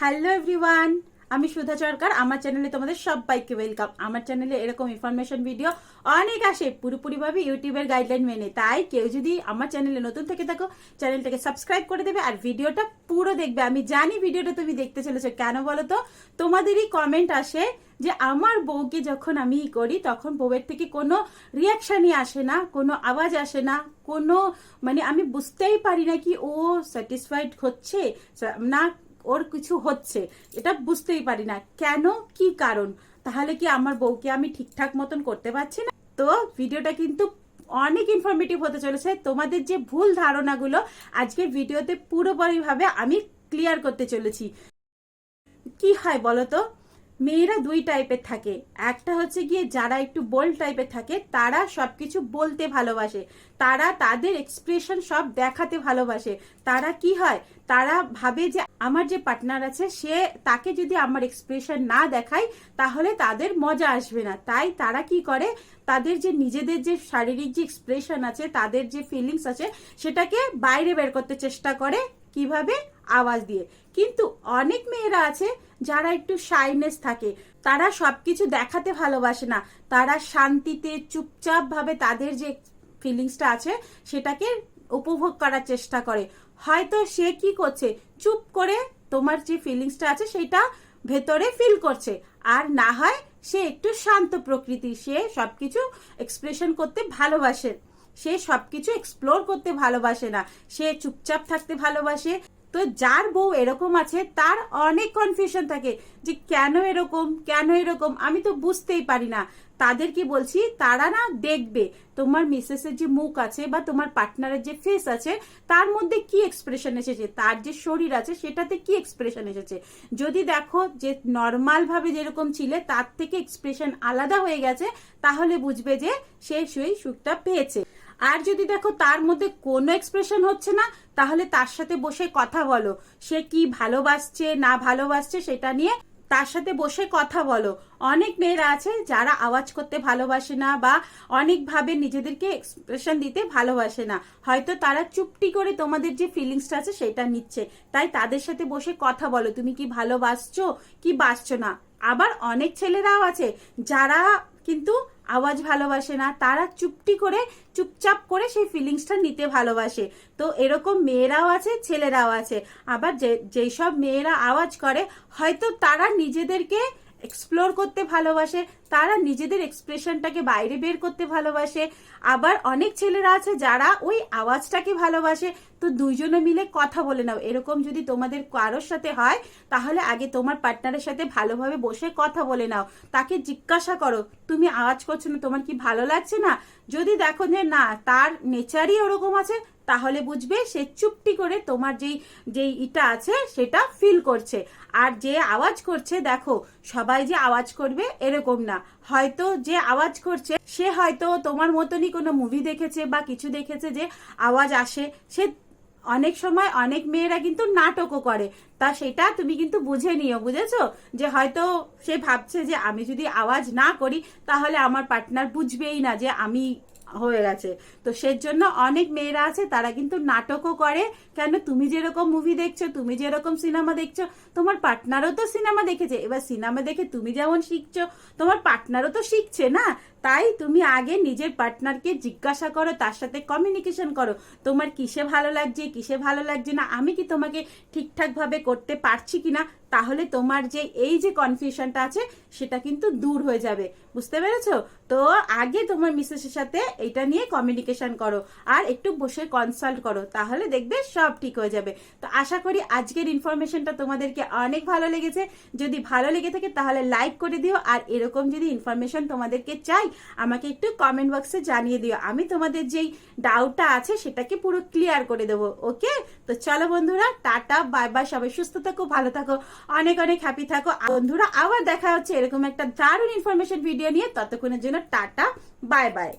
Hello everyone আমি সুধা সরকার আমার চ্যানেলে তোমাদের সবাইকে ওয়েলকাম আমার চ্যানেলে এরকম ইনফরমেশন ভিডিও অনেক আসে। পুরোপুরিভাবে ইউটিউবের গাইডলাইন মেনে। তাই কেউ যদি আমার চ্যানেলে নতুন থেকে থাকো চ্যানেলটাকে সাবস্ক্রাইব করে দেবে আর ভিডিওটা পুরো দেখবে। আমি জানি ভিডিওটা তুমি দেখতে চলেছো। কেন বলো তো? তোমাদেরই কমেন্ট আসে যে আমার বউকে যখন আমি করি, তখন বউয়ের থেকে কোনো রিয়াকশনই আসে না, কোনো আওয়াজ আসে না, কোনো মানে আমি বুঝতেই পারি না কি ও স্যাটিসফাইড হচ্ছে, না ওর কিছু হচ্ছে, এটা বুঝতেই পারি না। কেন? কি কারণ? তাহলে কি আমার বউকে আমি ঠিকঠাক মতন করতে পারছি না? তো ভিডিওটা কিন্তু অনেক ইনফরমেটিভ হতে চলেছে। তোমাদের যে ভুল ধারণাগুলো আজকের ভিডিওতে পুরোপুরিভাবে আমি ক্লিয়ার করতে চলেছি। কি হয় বলো তো? মেয়েরা দুই টাইপের থাকে। একটা হচ্ছে গিয়ে যারা একটু বোল্ড টাইপের থাকে, তারা সব কিছু বলতে ভালোবাসে। তারা তাদের এক্সপ্রেশন সব দেখাতে ভালোবাসে। তারা কি হয়? তারা ভাবে যে আমার যে পার্টনার আছে, সে তাকে যদি আমার এক্সপ্রেশন না দেখায়, তাহলে তাদের মজা আসবে না। তাই তারা কি করে? তাদের যে নিজেদের যে শারীরিক যে এক্সপ্রেশন আছে, তাদের যে ফিলিংস আছে, সেটাকে বাইরে বের করতে চেষ্টা করে। কীভাবে? আওয়াজ দিয়ে। কিন্তু অনেক মেয়েরা আছে যারা একটু শাইনেস থাকে। তারা সবকিছু দেখাতে ভালোবাসে না। তারা শান্তিতে চুপচাপ ভাবে তাদের যে ফিলিংসটা আছে, সেটাকে উপভোগ করার চেষ্টা করে। হয়তো সে কি করছে? চুপ করে তোমার যে ফিলিংসটা আছে, সেটা ভেতরে ফিল করছে। আর না হয় সে একটু শান্ত প্রকৃতি, সে সবকিছু এক্সপ্রেশন করতে ভালোবাসে। সে সবকিছু এক্সপ্লোর করতে ভালোবাসে না। সে চুপচাপ থাকতে ভালোবাসে। তো যার বউ এরকম আছে, তার অনেক কনফিউশন থাকে যে কেন এরকম কেন এরকম, আমি তো বুঝতেই পারি না। তাদের কি বলছি, তারা না দেখবে তোমার মিসেসের যে মুখ আছে বা তোমার পার্টনারের যে ফেস আছে, তার মধ্যে কি এক্সপ্রেশন এসেছে, তার যে শরীর আছে, সেটাতে কি এক্সপ্রেশন এসেছে। যদি দেখো যে নর্মাল ভাবে যেরকম ছিলে, তার থেকে এক্সপ্রেশন আলাদা হয়ে গেছে, তাহলে বুঝবে যে সে সেই সুখটা পেয়েছে। আর যদি দেখো তার মধ্যে কোনো এক্সপ্রেশন হচ্ছে না, তাহলে তার সাথে বসে কথা বলো। সে কি ভালোবাসছে, না ভালোবাসছে সেটা নিয়ে তার সাথে বসে কথা বলো। অনেক মেয়েরা আছে যারা আওয়াজ করতে ভালোবাসে না বা অনেকভাবে নিজেদেরকে এক্সপ্রেশন দিতে ভালোবাসে না। হয়তো তারা চুপটি করে তোমাদের যে ফিলিংসটা আছে সেটা নিচ্ছে। তাই তাদের সাথে বসে কথা বলো, তুমি কি ভালোবাসছো, কি বাসছো না? আবার অনেক ছেলেরাও আছে যারা কিন্তু আওয়াজ ভালোবাসে না, তারা চুপটি করে, চুপচাপ করে সেই ফিলিংসটা নিতে ভালোবাসে। তো এরকম মেয়েরাও আছে, ছেলেরাও আছে। আবার যে যেই সব মেয়েরা আওয়াজ করে, হয়তো তারা নিজেদেরকে এক্সপ্লোর করতে ভালোবাসে তারা নিজেদের এক্সপ্রেশনটাকে বাইরে বের করতে ভালোবাসে। আবার অনেক ছেলেরা আছে যারা ওই আওয়াজটাকে ভালোবাসে। তো দুইজনে মিলে কথা বলে নাও। এরকম যদি তোমাদের কারোর সাথে হয়, তাহলে আগে তোমার পার্টনারের সাথে ভালোভাবে বসে কথা বলে নাও। তাকে জিজ্ঞাসা করো, তুমি আওয়াজ করছ না, তোমার কি ভালো লাগছে না? যদি দেখো যে না, তার নেচারই ওরকম আছে, তাহলে বুঝবে সে চুপটি করে তোমার যেই যেই ইটা আছে, সেটা ফিল করছে। আর যে আওয়াজ করছে, দেখো, সবাই যে আওয়াজ করবে, এরকম না। হয়তো যে আওয়াজ করছে, সে হয়তো তোমার মতনই কোনো মুভি দেখেছে বা কিছু দেখেছে যে আওয়াজ আসে। সে অনেক সময় অনেক মেয়েরা কিন্তু নাটকও করে। তা সেটা তুমি কিন্তু বুঝে নিও, বুঝেছ? যে হয়তো সে ভাবছে যে আমি যদি আওয়াজ না করি, তাহলে আমার পার্টনার বুঝবেই না যে আমি হয়ে গেছে। তো সেজন্য অনেক মেয়েরা আছে, তারা কিন্তু নাটকও করে। কেন? তুমি যেরকম মুভি দেখছ, তুমি যেরকম সিনেমা দেখছ, তোমার পার্টনারও তো সিনেমা দেখেছে। এবার সিনেমা দেখে তুমি যেমন শিখছো, তোমার পার্টনারও তো শিখছে না? তাই তুমি আগে নিজের পার্টনারকে জিজ্ঞাসা করো, তার সাথে কমিউনিকেশন করো। তোমার কিসে ভালো লাগছে, কিসে ভালো লাগছে না? আমি কি তোমাকে ঠিকঠাকভাবে করতে পারছি কিনা? তাহলে তোমার যে এই যে কনফিউশনটা আছে, সেটা কিন্তু দূর হয়ে যাবে। বুঝতে পেরেছ? তো আগে তোমার মিসেসের সাথে এটা নিয়ে কমিউনিকেশন করো, আর একটু বসে কনসাল্ট করো, তাহলে দেখবে সব ঠিক হয়ে যাবে। তো আশা করি আজকের ইনফরমেশনটা তোমাদেরকে অনেক ভালো লেগেছে। যদি ভালো লেগে থাকে তাহলে লাইক করে দিও, আর এরকম যদি ইনফরমেশন তোমাদেরকে চাই, আমাকে একটু কমেন্ট বক্সে জানিয়ে দিও। আমি তোমাদের যেই ডাউটটা আছে সেটাকে পুরো ক্লিয়ার করে দেবো ওকে তো চলো বন্ধুরা, টাটা বাই বাই সবাই সুস্থ থাকো, ভালো থাকো। অনেক অনেক হ্যাপি থাকো। বন্ধুরা, আবার দেখা হচ্ছে এরকম একটা দারুণ ইনফরমেশন ভিডিও নিয়ে। ততক্ষণের জন্য টাটা বাই বাই